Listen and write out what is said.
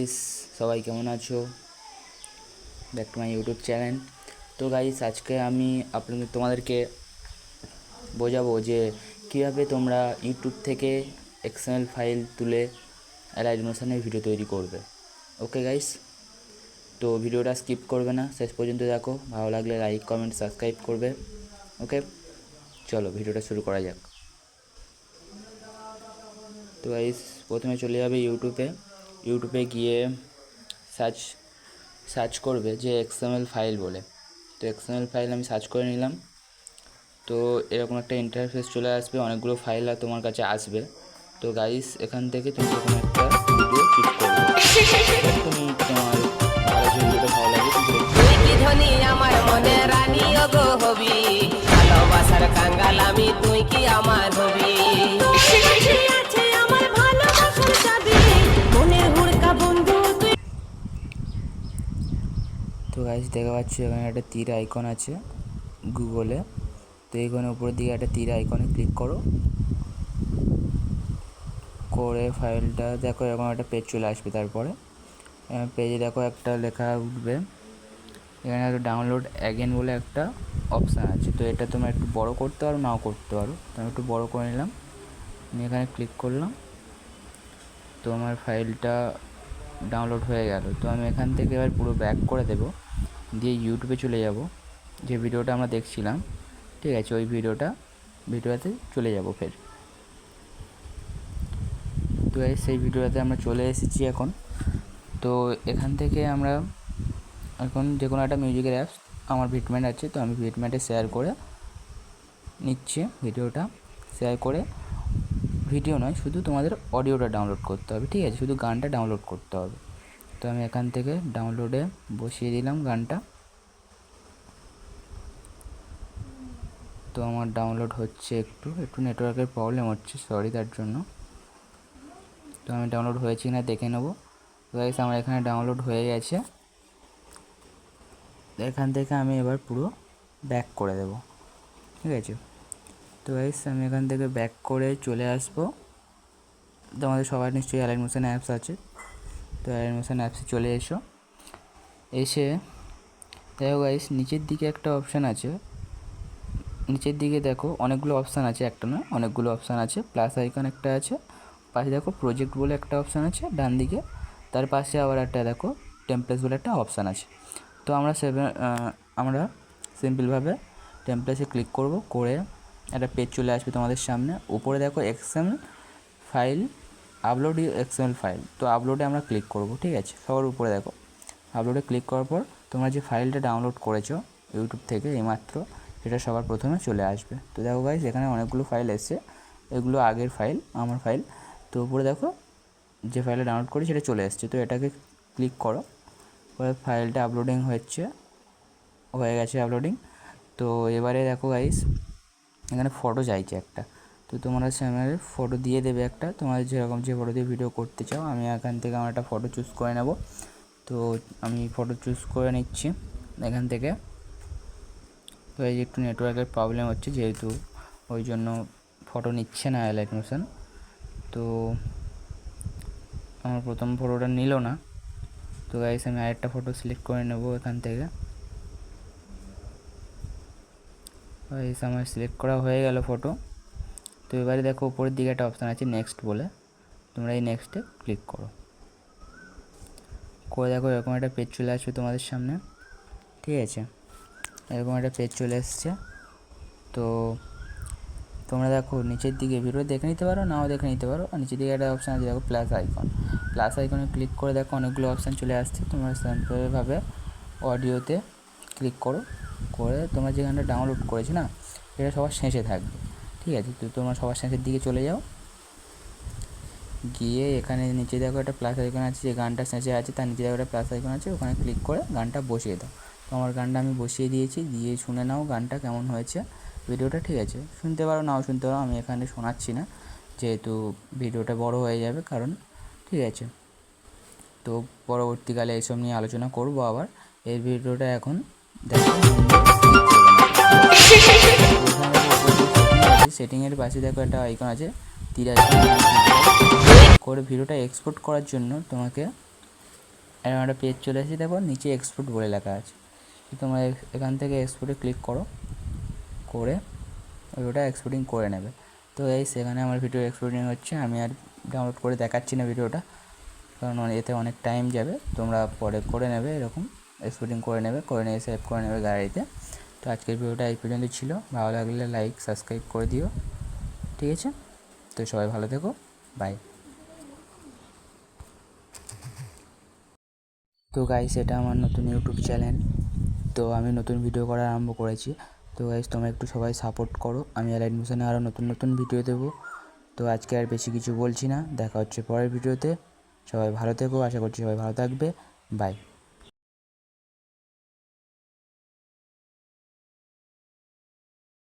Guys সবাই কেমন আছো? Back to my YouTube channel তো গাইস আজকে আমি আপনাদের, তোমাদেরকে বোঝাবো যে কীভাবে তোমরা ইউটিউব থেকে এক্সএমএল ফাইল তুলে অ্যালাইড মোশনের ভিডিও তৈরি করবে। ওকে গাইস তো ভিডিওটা স্কিপ করবে না, শেষ পর্যন্ত দেখো। ভালো লাগলে লাইক কমেন্ট সাবস্ক্রাইব করবে। ওকে চলো ভিডিওটা শুরু করা যাক। তো গাইস প্রথমে চলে যাবে ইউটিউবে ইউটিউবে গিয়ে সার্চ সার্চ করবে যে এক্সএমএল ফাইল বলে। তো এক্সএমএল ফাইল আমি সার্চ করে নিলাম। তো এরকম একটা ইন্টারফেস চলে আসবে, অনেকগুলো ফাইল আর তোমার কাছে আসবে। তো গাইস এখান থেকে তুমি যখন একটা তো গাইস দেখা পাচ্ছ এখানে একটা তীর আইকন আছে গুগলে তো এখানে উপরের দিকে একটা তীর আইকনে ক্লিক করো। করে ফাইলটা দেখো এরকম একটা পেজ চলে আসবে তারপরে। পেজে দেখো একটা লেখা উঠবে। এখানে একটা ডাউনলোড অ্যাগেন বলে একটা অপশান আছে। তো এটা তোমরা একটু বড় করতে পারো, নাও করতে পারো। তো আমি একটু বড় করে নিলাম। এখানে ক্লিক করলাম। তো আমার ফাইলটা ডাউনলোড হয়ে গেল। তো আমি এখান থেকে এবার পুরো ব্যাক করে দেব। দিয়ে ইউটিউবে চলে যাব। যে ভিডিওটা আমরা দেখছিলাম, ঠিক আছে, ওই ভিডিওটা, ভিডিওতে চলে যাব ফের। তো সেই ভিডিওতে আমরা চলে এসেছি এখন। তো এখান থেকে আমরা এখন যে কোনো একটা মিউজিকের অ্যাপস আমার ভিটম্যাট আছে, তো আমি ভিটম্যাটে শেয়ার করে নিচ্ছি ভিডিওটা। শেয়ার করে ভিডিও নয়, শুধু তোমাদের অডিওটা ডাউনলোড করতে হবে, ঠিক আছে? শুধু গানটা ডাউনলোড করতে হবে। তো আমি এখান থেকে ডাউনলোডে বসিয়ে দিলাম গানটা। তো আমার ডাউনলোড হচ্ছে একটু একটু নেটওয়ার্কের প্রবলেম হচ্ছে সরি তার জন্য। তো আমি ডাউনলোড হয়েছে কিনা দেখে নেব। গাইস আমার এখানে ডাউনলোড হয়ে গেছে। এখান থেকে আমি এবার পুরো ব্যাক করে দেব, ঠিক আছে? তো গাইস আমি এখান থেকে ব্যাক করে চলে আসব। তো আমাদের সবার নিশ্চয়ই অ্যালাইন মোশন অ্যাপস আছে। তো অ্যালাইন মোশন অ্যাপসে চলে এসো। এসে দেখো গাইস নিচের দিকে একটা অপশান আছে। নিচের দিকে দেখো অনেকগুলো অপশান আছে, একটা না অনেকগুলো অপশান আছে। প্লাস আইকন একটা আছে। পাশে দেখো প্রজেক্ট বলে একটা অপশান আছে, ডান দিকে। তার পাশে আবার একটা দেখো টেমপ্লেস বলে একটা অপশান আছে। তো আমরা সেভেন আমরা সিম্পলভাবে টেমপ্লেসে ক্লিক করব, করে একটা পেজ চলে আসবে তোমাদের সামনে। উপরে দেখো XML file upload XML file তো আপলোডে আমরা ক্লিক করব, ঠিক আছে? সবার উপরে দেখো। আপলোডে ক্লিক করার পর তোমরা যে ফাইলটা ডাউনলোড করেছ ইউটিউব থেকে এইমাত্র, সেটা সবার প্রথমে চলে আসবে। তো দেখো গাইজ এখানে অনেকগুলো ফাইল এসছে। এগুলো আগের ফাইল আমার ফাইল তো উপরে দেখো, যে ফাইলটা ডাউনলোড করি সেটা চলে এসছে। তো এটাকে ক্লিক করো। করে ফাইলটা আপলোডিং হচ্ছে। হয়ে গেছে আপলোডিং তো এবারে দেখো গাইস এখানে ফটো চাইছে একটা। তো তোমরা চ্যানেলে ফটো দিয়ে দেবে একটা। তোমাদের যেরকম যে ফটো দিয়ে ভিডিও করতে চাও, আমি এখান থেকে আমার একটা ফটো চুজ করে নেব। তো আমি ফটো চুজ করে নিচ্ছি এখান থেকে। তো এই যে একটু নেটওয়ার্কের প্রবলেম হচ্ছে, যেহেতু ওই জন্য ফটো নিচ্ছে না লাইট মোশন তো আমার প্রথম ফটোটা নিল না। তো গাইস আমি আরেকটা ফটো সিলেক্ট করে নেব এখান থেকে। গাইস আমার সিলেক্ট করা হয়ে গেল ফটো তো এবারে দেখো উপরের দিকে একটা অপশান আছে নেক্সট বলে। তোমরা এই নেক্সটে ক্লিক করো। করে দেখো এরকম একটা পেজ চলে আসবে তোমাদের সামনে। ঠিক আছে? এরকম একটা পেজ চলে এসছে। তো তোমরা দেখো নিচের দিকে ভিডিও দেখে নিতে পারো, নাও দেখে নিতে পারো। আর নিচের দিকে একটা অপশান আছে, দেখো প্লাস আইকন প্লাস আইকনে ক্লিক করে দেখো অনেকগুলো অপশান চলে আসছে। তোমরা সিম্পলভাবে অডিওতে ক্লিক করো। করে তোমরা যে গানটা ডাউনলোড করেছ না সেটা সবার শেষে থাকবে। ঠিক আছে? তো তোমরা সবার শেষের দিকে চলে যাও। গিয়ে এখানে নিচে দেখো একটা প্লাস আইকন আছে, যে গানটা শেষে আছে, তার নিচে দেখো একটা প্লাস আইকন আছে, ওখানে ক্লিক করে গানটা বসিয়ে দাও। তো আমার গানটা আমি বসিয়ে দিয়েছি, দিয়ে শুনে নাও গানটা কেমন হয়েছে ভিডিওটা ঠিক আছে? শুনতে পারো, নাও শুনতে পারো, আমি এখানে শোনাচ্ছি না, যেহেতু ভিডিওটা বড় হয়ে যাবে, কারণ ঠিক আছে। তো পরবর্তীকালে এইসব নিয়ে আলোচনা করব আবার। এই ভিডিওটা এখন সেটিংয়ের পাশে দেখো একটা আইকন আছে তীর আইকন করে ভিডিওটা এক্সপোর্ট করার জন্য তোমাকে এরকম একটা পেজ চলে এসেছে, দেখো, নিচে এক্সপোর্ট বলে লেখা আছে। তোমরা এখান থেকে এক্সপোর্টে ক্লিক করো, করে ওটা এক্সপোর্টিং করে নেবে। তো এই সেখানে আমার ভিডিও এক্সপোর্টিং হচ্ছে, আমি আর ডাউনলোড করে দেখাচ্ছি না ভিডিওটা কারণ এতে অনেক টাইম যাবে, তোমরা পরে করে নেবে এরকম। এক্সপোর্টিং করে নেবে, করে নিয়ে সেভ করে নেবে গ্যালারিতে তো আজকের ভিডিওটা এই পর্যন্ত ছিল। ভালো লাগলে লাইক সাবস্ক্রাইব করে দিও। ঠিক আছে? তো সবাই ভালো থেকো। বাই তো গাইস এটা আমার নতুন ইউটিউব চ্যানেল তো আমি নতুন ভিডিও করা আরম্ভ করেছি। তো গাইস তোমরা একটু সবাই সাপোর্ট করো। আমি অ্যালাইন মিশনে আরও নতুন নতুন ভিডিও দেবো। তো আজকে আর বেশি কিছু বলছি না। দেখা হচ্ছে পরের ভিডিওতে সবাই ভালো থেকো। আশা করছি সবাই ভালো থাকবে। বাই